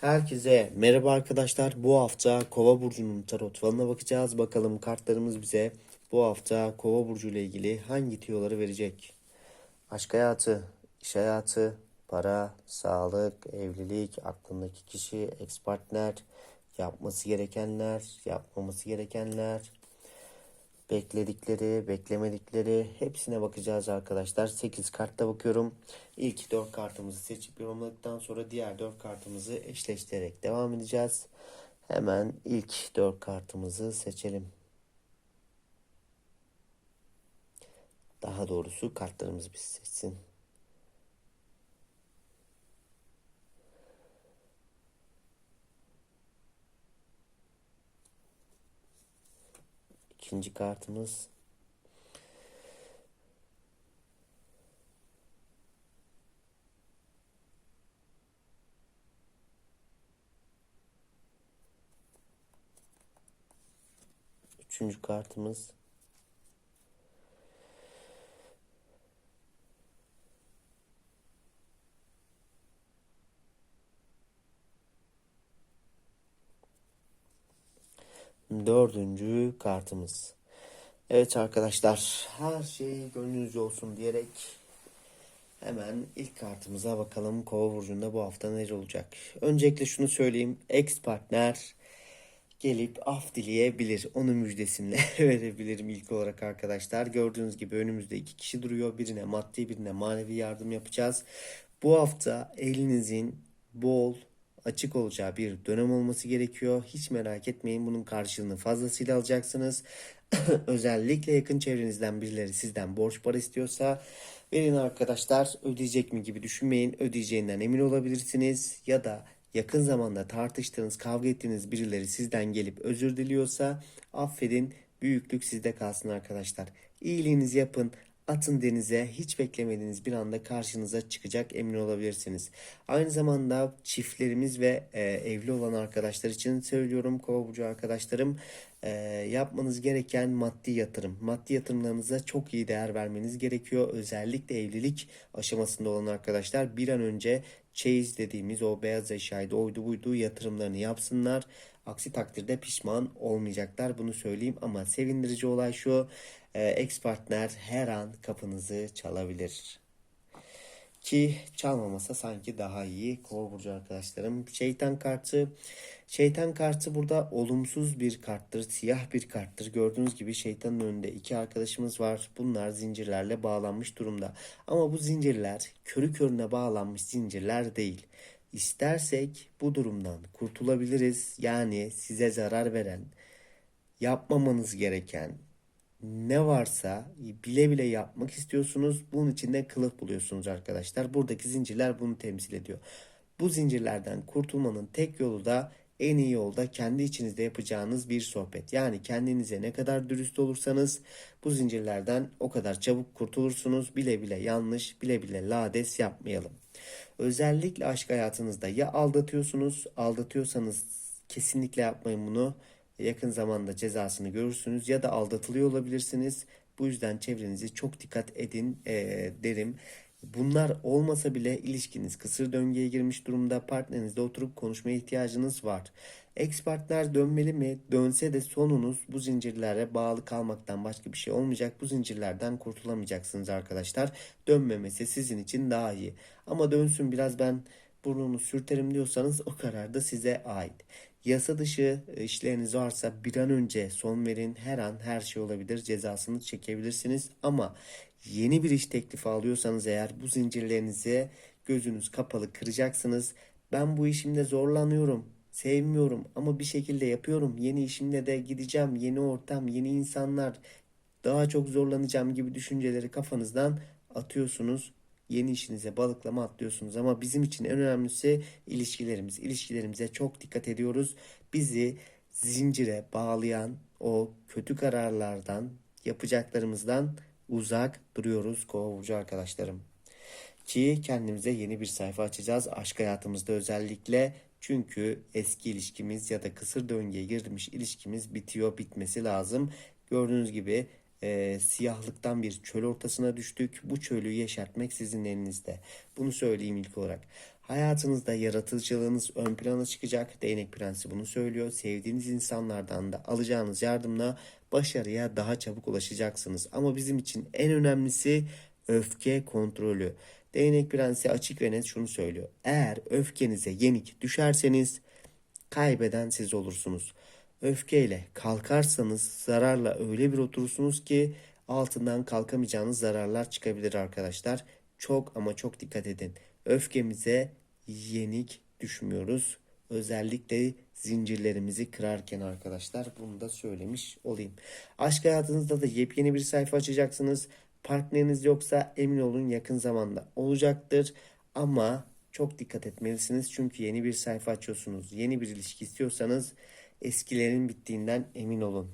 Herkese merhaba arkadaşlar. Bu hafta Kova burcunun tarot falına bakacağız. Bakalım kartlarımız bize bu hafta Kova burcu ile ilgili hangi tüyoları verecek? Aşk hayatı, iş hayatı, para, sağlık, evlilik, aklındaki kişi, ex partner, yapması gerekenler, yapmaması gerekenler, bekledikleri, beklemedikleri hepsine bakacağız arkadaşlar. 8 kartta bakıyorum. İlk 4 kartımızı seçip yorumladıktan sonra diğer 4 kartımızı eşleştirerek devam edeceğiz. Hemen ilk 4 kartımızı seçelim. Daha doğrusu kartlarımız biz seçsin. İkinci kartımız. Üçüncü kartımız Dördüncü kartımız. Evet arkadaşlar her şey gönlünüzce olsun diyerek hemen ilk kartımıza bakalım. Kova burcunda bu hafta neler olacak? Öncelikle şunu söyleyeyim. Ex partner gelip af dileyebilir. Onun müjdesini verebilirim ilk olarak arkadaşlar. Gördüğünüz gibi önümüzde iki kişi duruyor. Birine maddi birine manevi yardım yapacağız. Bu hafta elinizin bol açık olacağı bir dönem olması gerekiyor. Hiç merak etmeyin bunun karşılığını fazlasıyla alacaksınız. Özellikle yakın çevrenizden birileri sizden borç para istiyorsa verin arkadaşlar ödeyecek mi gibi düşünmeyin. Ödeyeceğinden emin olabilirsiniz ya da yakın zamanda tartıştığınız, kavga ettiğiniz birileri sizden gelip özür diliyorsa affedin. Büyüklük sizde kalsın arkadaşlar. İyiliğinizi yapın. Atın denize hiç beklemediğiniz bir anda karşınıza çıkacak emin olabilirsiniz. Aynı zamanda çiftlerimiz ve e, evli olan arkadaşlar için söylüyorum kova burcu arkadaşlarım e, yapmanız gereken maddi yatırım. Maddi yatırımlarınıza çok iyi değer vermeniz gerekiyor. Özellikle evlilik aşamasında olan arkadaşlar bir an önce çeyiz dediğimiz o beyaz eşyaydı oydu buydu yatırımlarını yapsınlar. Aksi takdirde pişman olmayacaklar bunu söyleyeyim ama sevindirici olay şu e, ex partner her an kapınızı çalabilir. Ki çalmamasa sanki daha iyi. Kova burcu arkadaşlarım. Şeytan kartı. Şeytan kartı burada olumsuz bir karttır. Siyah bir karttır. Gördüğünüz gibi şeytanın önünde iki arkadaşımız var. Bunlar zincirlerle bağlanmış durumda. Ama bu zincirler körü körüne bağlanmış zincirler değil. İstersek bu durumdan kurtulabiliriz. Yani size zarar veren, yapmamanız gereken, ne varsa bile bile yapmak istiyorsunuz. Bunun için de kılıf buluyorsunuz arkadaşlar. Buradaki zincirler bunu temsil ediyor. Bu zincirlerden kurtulmanın tek yolu da en iyi yolda kendi içinizde yapacağınız bir sohbet. Yani kendinize ne kadar dürüst olursanız bu zincirlerden o kadar çabuk kurtulursunuz. Bile bile yanlış, bile bile lades yapmayalım. Özellikle aşk hayatınızda ya aldatıyorsunuz, aldatıyorsanız kesinlikle yapmayın bunu yakın zamanda cezasını görürsünüz ya da aldatılıyor olabilirsiniz. Bu yüzden çevrenizi çok dikkat edin e, derim. Bunlar olmasa bile ilişkiniz kısır döngüye girmiş durumda. Partnerinizle oturup konuşmaya ihtiyacınız var. Ex partner dönmeli mi? Dönse de sonunuz bu zincirlere bağlı kalmaktan başka bir şey olmayacak. Bu zincirlerden kurtulamayacaksınız arkadaşlar. Dönmemesi sizin için daha iyi. Ama dönsün biraz ben burnunu sürterim diyorsanız o karar da size ait. Yasa dışı e, işleriniz varsa bir an önce son verin. Her an her şey olabilir. Cezasını çekebilirsiniz. Ama yeni bir iş teklifi alıyorsanız eğer bu zincirlerinizi gözünüz kapalı kıracaksınız. Ben bu işimde zorlanıyorum. Sevmiyorum ama bir şekilde yapıyorum. Yeni işimde de gideceğim. Yeni ortam, yeni insanlar. Daha çok zorlanacağım gibi düşünceleri kafanızdan atıyorsunuz yeni işinize balıklama atlıyorsunuz. Ama bizim için en önemlisi ilişkilerimiz. İlişkilerimize çok dikkat ediyoruz. Bizi zincire bağlayan o kötü kararlardan, yapacaklarımızdan uzak duruyoruz kova burcu arkadaşlarım. Ki kendimize yeni bir sayfa açacağız. Aşk hayatımızda özellikle çünkü eski ilişkimiz ya da kısır döngüye girmiş ilişkimiz bitiyor, bitmesi lazım. Gördüğünüz gibi e, siyahlıktan bir çöl ortasına düştük. Bu çölü yeşertmek sizin elinizde. Bunu söyleyeyim ilk olarak. Hayatınızda yaratıcılığınız ön plana çıkacak. Değnek prensi bunu söylüyor. Sevdiğiniz insanlardan da alacağınız yardımla başarıya daha çabuk ulaşacaksınız. Ama bizim için en önemlisi öfke kontrolü. Değnek prensi açık ve net şunu söylüyor. Eğer öfkenize yenik düşerseniz kaybeden siz olursunuz. Öfkeyle kalkarsanız zararla öyle bir oturursunuz ki altından kalkamayacağınız zararlar çıkabilir arkadaşlar. Çok ama çok dikkat edin. Öfkemize yenik düşmüyoruz. Özellikle zincirlerimizi kırarken arkadaşlar bunu da söylemiş olayım. Aşk hayatınızda da yepyeni bir sayfa açacaksınız. Partneriniz yoksa emin olun yakın zamanda olacaktır. Ama çok dikkat etmelisiniz çünkü yeni bir sayfa açıyorsunuz. Yeni bir ilişki istiyorsanız eskilerin bittiğinden emin olun.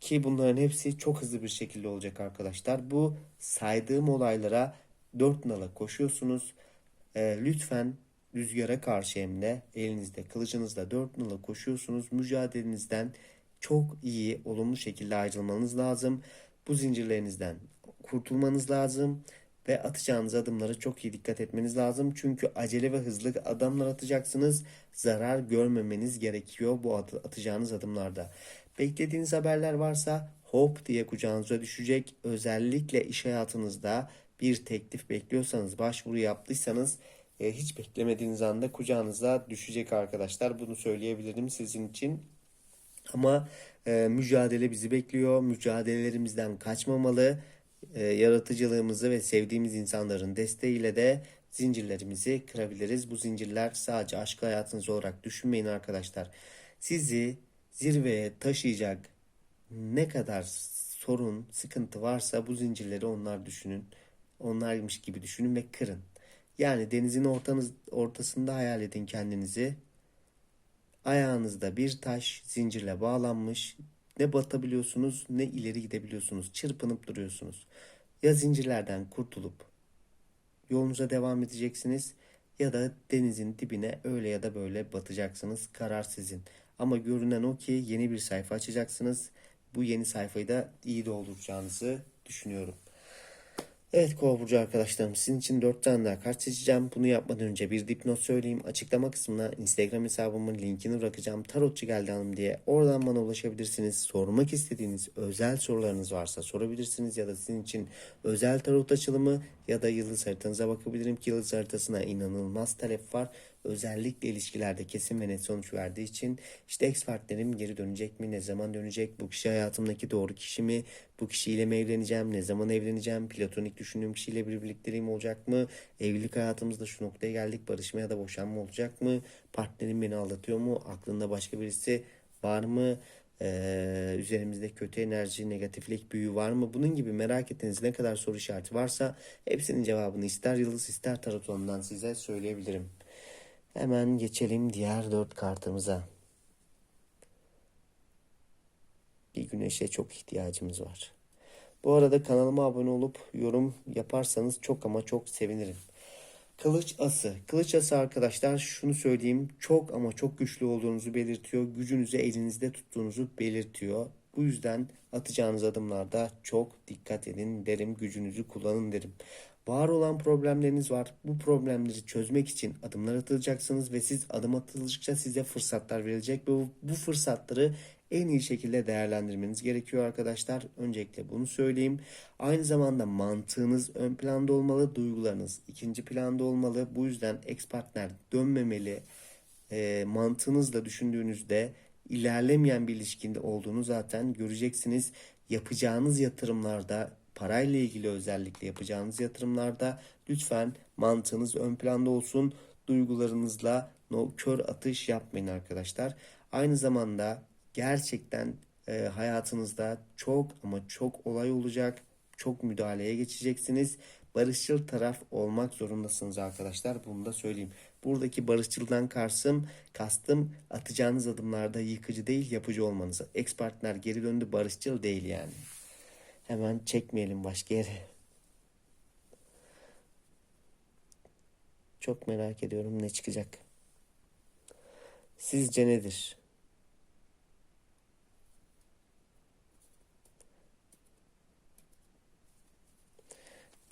Ki bunların hepsi çok hızlı bir şekilde olacak arkadaşlar. Bu saydığım olaylara dört nala koşuyorsunuz. Ee, lütfen rüzgara karşı hem de elinizde kılıcınızla dört nala koşuyorsunuz. Mücadelenizden çok iyi, olumlu şekilde ayrılmanız lazım. Bu zincirlerinizden kurtulmanız lazım ve atacağınız adımlara çok iyi dikkat etmeniz lazım. Çünkü acele ve hızlı adımlar atacaksınız. Zarar görmemeniz gerekiyor bu atacağınız adımlarda. Beklediğiniz haberler varsa hop diye kucağınıza düşecek. Özellikle iş hayatınızda bir teklif bekliyorsanız, başvuru yaptıysanız e, hiç beklemediğiniz anda kucağınıza düşecek arkadaşlar. Bunu söyleyebilirim sizin için. Ama e, mücadele bizi bekliyor. Mücadelelerimizden kaçmamalı. E, yaratıcılığımızı ve sevdiğimiz insanların desteğiyle de zincirlerimizi kırabiliriz. Bu zincirler sadece aşk hayatınız olarak düşünmeyin arkadaşlar. Sizi zirveye taşıyacak ne kadar sorun, sıkıntı varsa bu zincirleri onlar düşünün. Onlarmış gibi düşünün ve kırın. Yani denizin ortanız, ortasında hayal edin kendinizi. Ayağınızda bir taş zincirle bağlanmış. Ne batabiliyorsunuz ne ileri gidebiliyorsunuz. Çırpınıp duruyorsunuz. Ya zincirlerden kurtulup yolunuza devam edeceksiniz ya da denizin dibine öyle ya da böyle batacaksınız. Karar sizin. Ama görünen o ki yeni bir sayfa açacaksınız. Bu yeni sayfayı da iyi dolduracağınızı düşünüyorum. Evet Kova Burcu arkadaşlarım sizin için 4 tane daha kart seçeceğim. Bunu yapmadan önce bir dipnot söyleyeyim. Açıklama kısmına Instagram hesabımın linkini bırakacağım. Tarotçu geldi hanım diye. Oradan bana ulaşabilirsiniz. Sormak istediğiniz özel sorularınız varsa sorabilirsiniz. Ya da sizin için özel tarot açılımı ya da yıldız haritanıza bakabilirim ki yıldız haritasına inanılmaz talep var. Özellikle ilişkilerde kesin ve net sonuç verdiği için işte ex partnerim geri dönecek mi? Ne zaman dönecek? Bu kişi hayatımdaki doğru kişi mi? Bu kişiyle mi evleneceğim? Ne zaman evleneceğim? Platonik düşündüğüm kişiyle bir birlikteliğim olacak mı? Evlilik hayatımızda şu noktaya geldik. Barışma ya da boşanma olacak mı? Partnerim beni aldatıyor mu? Aklında başka birisi var mı? Ee, üzerimizde kötü enerji, negatiflik büyü var mı? Bunun gibi merak ettiğiniz ne kadar soru işareti varsa hepsinin cevabını ister yıldız ister tarot size söyleyebilirim. Hemen geçelim diğer dört kartımıza. Bir güneşe çok ihtiyacımız var. Bu arada kanalıma abone olup yorum yaparsanız çok ama çok sevinirim. Kılıç ası. Kılıç ası arkadaşlar şunu söyleyeyim çok ama çok güçlü olduğunuzu belirtiyor. Gücünüzü elinizde tuttuğunuzu belirtiyor. Bu yüzden atacağınız adımlarda çok dikkat edin derim. Gücünüzü kullanın derim. Var olan problemleriniz var. Bu problemleri çözmek için adımlar atılacaksınız ve siz adım atıldıkça size fırsatlar verilecek ve bu fırsatları en iyi şekilde değerlendirmeniz gerekiyor arkadaşlar. Öncelikle bunu söyleyeyim. Aynı zamanda mantığınız ön planda olmalı, duygularınız ikinci planda olmalı. Bu yüzden ex partner dönmemeli. E, mantığınızla düşündüğünüzde ilerlemeyen bir ilişkinde olduğunu zaten göreceksiniz. Yapacağınız yatırımlarda parayla ilgili özellikle yapacağınız yatırımlarda lütfen mantığınız ön planda olsun. Duygularınızla no, kör atış yapmayın arkadaşlar. Aynı zamanda gerçekten e, hayatınızda çok ama çok olay olacak. Çok müdahaleye geçeceksiniz. Barışçıl taraf olmak zorundasınız arkadaşlar. Bunu da söyleyeyim. Buradaki barışçıldan karsım, kastım atacağınız adımlarda yıkıcı değil yapıcı olmanız. Ex partner geri döndü barışçıl değil yani. Hemen çekmeyelim başka yere. Çok merak ediyorum ne çıkacak. Sizce nedir?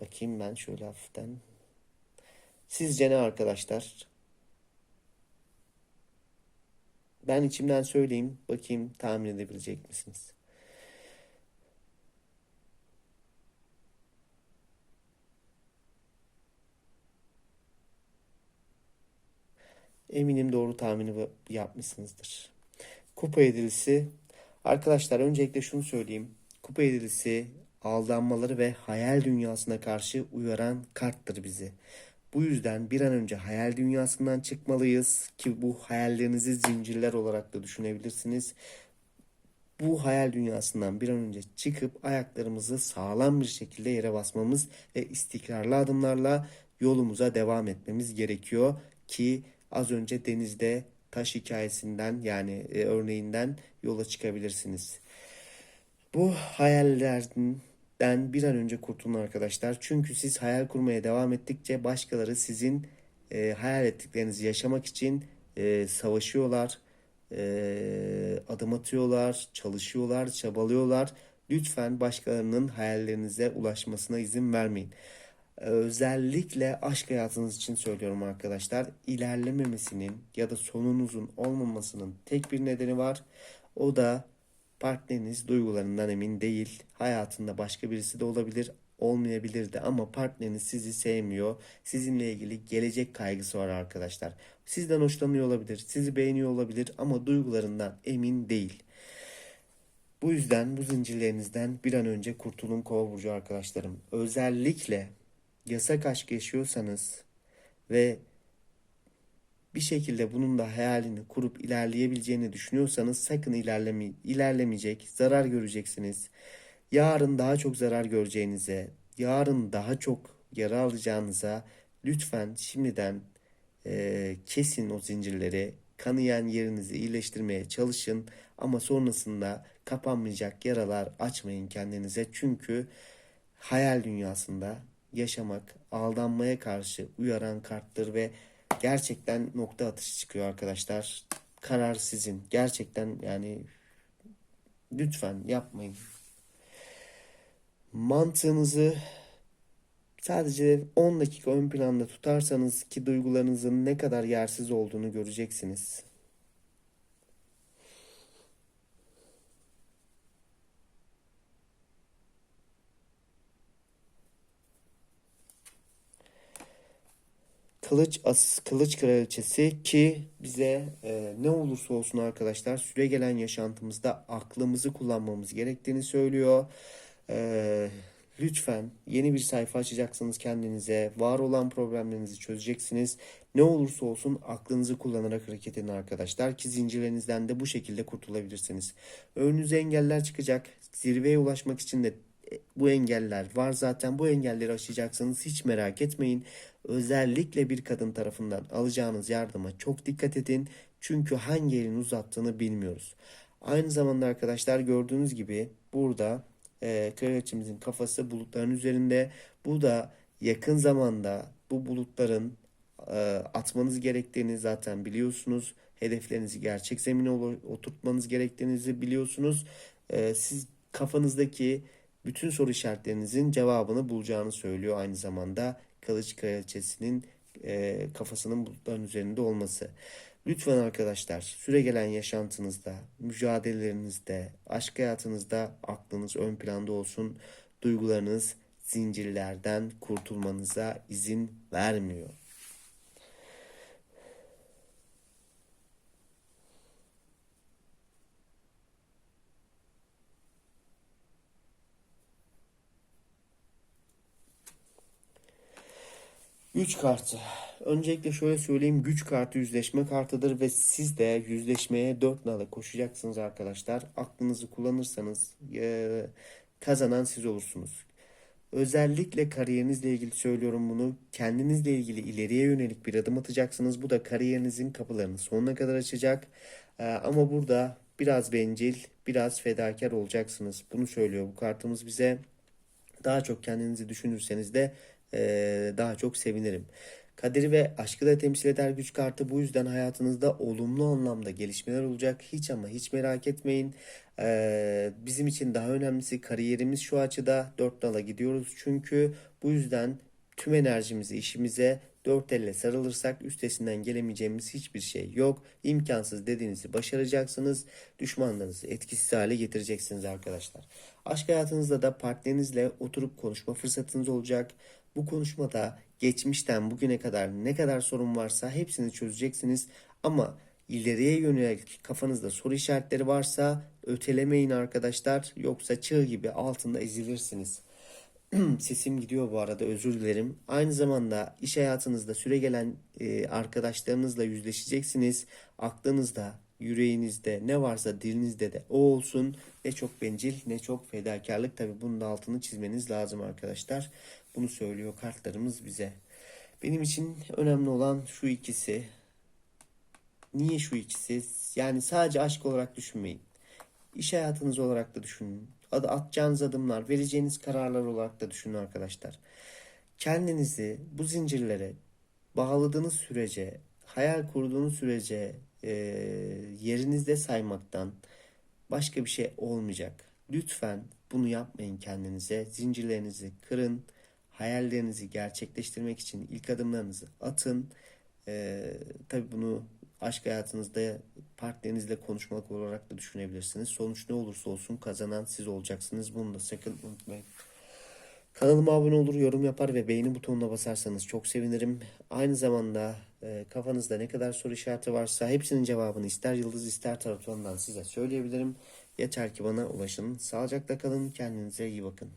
Bakayım ben şöyle hafiften. Sizce ne arkadaşlar? Ben içimden söyleyeyim. Bakayım tahmin edebilecek misiniz? Eminim doğru tahmini yapmışsınızdır. Kupa edilisi. Arkadaşlar öncelikle şunu söyleyeyim. Kupa edilisi aldanmaları ve hayal dünyasına karşı uyaran karttır bizi. Bu yüzden bir an önce hayal dünyasından çıkmalıyız ki bu hayallerinizi zincirler olarak da düşünebilirsiniz. Bu hayal dünyasından bir an önce çıkıp ayaklarımızı sağlam bir şekilde yere basmamız ve istikrarlı adımlarla yolumuza devam etmemiz gerekiyor ki az önce denizde taş hikayesinden yani e, örneğinden yola çıkabilirsiniz. Bu hayallerden bir an önce kurtulun arkadaşlar. Çünkü siz hayal kurmaya devam ettikçe başkaları sizin e, hayal ettiklerinizi yaşamak için e, savaşıyorlar, e, adım atıyorlar, çalışıyorlar, çabalıyorlar. Lütfen başkalarının hayallerinize ulaşmasına izin vermeyin. Özellikle aşk hayatınız için söylüyorum arkadaşlar. İlerlememesinin ya da sonunuzun olmamasının tek bir nedeni var. O da partneriniz duygularından emin değil. Hayatında başka birisi de olabilir, olmayabilir de ama partneriniz sizi sevmiyor. Sizinle ilgili gelecek kaygısı var arkadaşlar. Sizden hoşlanıyor olabilir, sizi beğeniyor olabilir ama duygularından emin değil. Bu yüzden bu zincirlerinizden bir an önce kurtulun kova burcu arkadaşlarım. Özellikle yasak aşk yaşıyorsanız ve bir şekilde bunun da hayalini kurup ilerleyebileceğini düşünüyorsanız sakın ilerleme, ilerlemeyecek, zarar göreceksiniz. Yarın daha çok zarar göreceğinize, yarın daha çok yara alacağınıza lütfen şimdiden e, kesin o zincirleri, kanayan yerinizi iyileştirmeye çalışın ama sonrasında kapanmayacak yaralar açmayın kendinize çünkü hayal dünyasında yaşamak aldanmaya karşı uyaran karttır ve gerçekten nokta atışı çıkıyor arkadaşlar. Karar sizin. Gerçekten yani lütfen yapmayın. Mantığınızı sadece 10 dakika ön planda tutarsanız ki duygularınızın ne kadar yersiz olduğunu göreceksiniz. Kılıç as Kılıç Kraliçesi ki bize e, ne olursa olsun arkadaşlar süre gelen yaşantımızda aklımızı kullanmamız gerektiğini söylüyor. E, lütfen yeni bir sayfa açacaksınız kendinize. Var olan problemlerinizi çözeceksiniz. Ne olursa olsun aklınızı kullanarak hareket edin arkadaşlar ki zincirlerinizden de bu şekilde kurtulabilirsiniz. Önünüze engeller çıkacak. Zirveye ulaşmak için de bu engeller var zaten bu engelleri aşacaksınız hiç merak etmeyin. Özellikle bir kadın tarafından alacağınız yardıma çok dikkat edin. Çünkü hangi elin uzattığını bilmiyoruz. Aynı zamanda arkadaşlar gördüğünüz gibi burada e, kraliçemizin kafası bulutların üzerinde. Bu da yakın zamanda bu bulutların e, atmanız gerektiğini zaten biliyorsunuz. Hedeflerinizi gerçek zemine oturtmanız gerektiğinizi biliyorsunuz. E, siz kafanızdaki bütün soru işaretlerinizin cevabını bulacağını söylüyor aynı zamanda Kılıç Kraliçesi'nin e, kafasının bulutların üzerinde olması. Lütfen arkadaşlar süre gelen yaşantınızda, mücadelelerinizde, aşk hayatınızda aklınız ön planda olsun. Duygularınız zincirlerden kurtulmanıza izin vermiyor. Güç kartı. Öncelikle şöyle söyleyeyim. Güç kartı yüzleşme kartıdır ve siz de yüzleşmeye dört nala koşacaksınız arkadaşlar. Aklınızı kullanırsanız e, kazanan siz olursunuz. Özellikle kariyerinizle ilgili söylüyorum bunu. Kendinizle ilgili ileriye yönelik bir adım atacaksınız. Bu da kariyerinizin kapılarını sonuna kadar açacak. E, ama burada biraz bencil, biraz fedakar olacaksınız. Bunu söylüyor bu kartımız bize. Daha çok kendinizi düşünürseniz de daha çok sevinirim. Kaderi ve aşkı da temsil eder güç kartı. Bu yüzden hayatınızda olumlu anlamda gelişmeler olacak. Hiç ama hiç merak etmeyin. Bizim için daha önemlisi kariyerimiz şu açıda dört dala gidiyoruz. Çünkü bu yüzden tüm enerjimizi işimize Dört elle sarılırsak üstesinden gelemeyeceğimiz hiçbir şey yok. İmkansız dediğinizi başaracaksınız. Düşmanlarınızı etkisiz hale getireceksiniz arkadaşlar. Aşk hayatınızda da partnerinizle oturup konuşma fırsatınız olacak. Bu konuşmada geçmişten bugüne kadar ne kadar sorun varsa hepsini çözeceksiniz. Ama ileriye yönelik kafanızda soru işaretleri varsa ötelemeyin arkadaşlar. Yoksa çığ gibi altında ezilirsiniz. Sesim gidiyor bu arada özür dilerim. Aynı zamanda iş hayatınızda süre gelen e, arkadaşlarınızla yüzleşeceksiniz. Aklınızda, yüreğinizde ne varsa dilinizde de o olsun. Ne çok bencil ne çok fedakarlık. Tabi bunun da altını çizmeniz lazım arkadaşlar. Bunu söylüyor kartlarımız bize. Benim için önemli olan şu ikisi. Niye şu ikisi? Yani sadece aşk olarak düşünmeyin. İş hayatınız olarak da düşünün. Adı atacağınız adımlar, vereceğiniz kararlar olarak da düşünün arkadaşlar. Kendinizi bu zincirlere bağladığınız sürece, hayal kurduğunuz sürece e, yerinizde saymaktan başka bir şey olmayacak. Lütfen bunu yapmayın kendinize. Zincirlerinizi kırın. Hayallerinizi gerçekleştirmek için ilk adımlarınızı atın. Ee, tabii bunu aşk hayatınızda partnerinizle konuşmak olarak da düşünebilirsiniz. Sonuç ne olursa olsun kazanan siz olacaksınız. Bunu da sakın unutmayın. Kanalıma abone olur, yorum yapar ve beğeni butonuna basarsanız çok sevinirim. Aynı zamanda e, kafanızda ne kadar soru işareti varsa hepsinin cevabını ister yıldız ister tarot size söyleyebilirim. Yeter ki bana ulaşın. Sağlıcakla kalın, kendinize iyi bakın.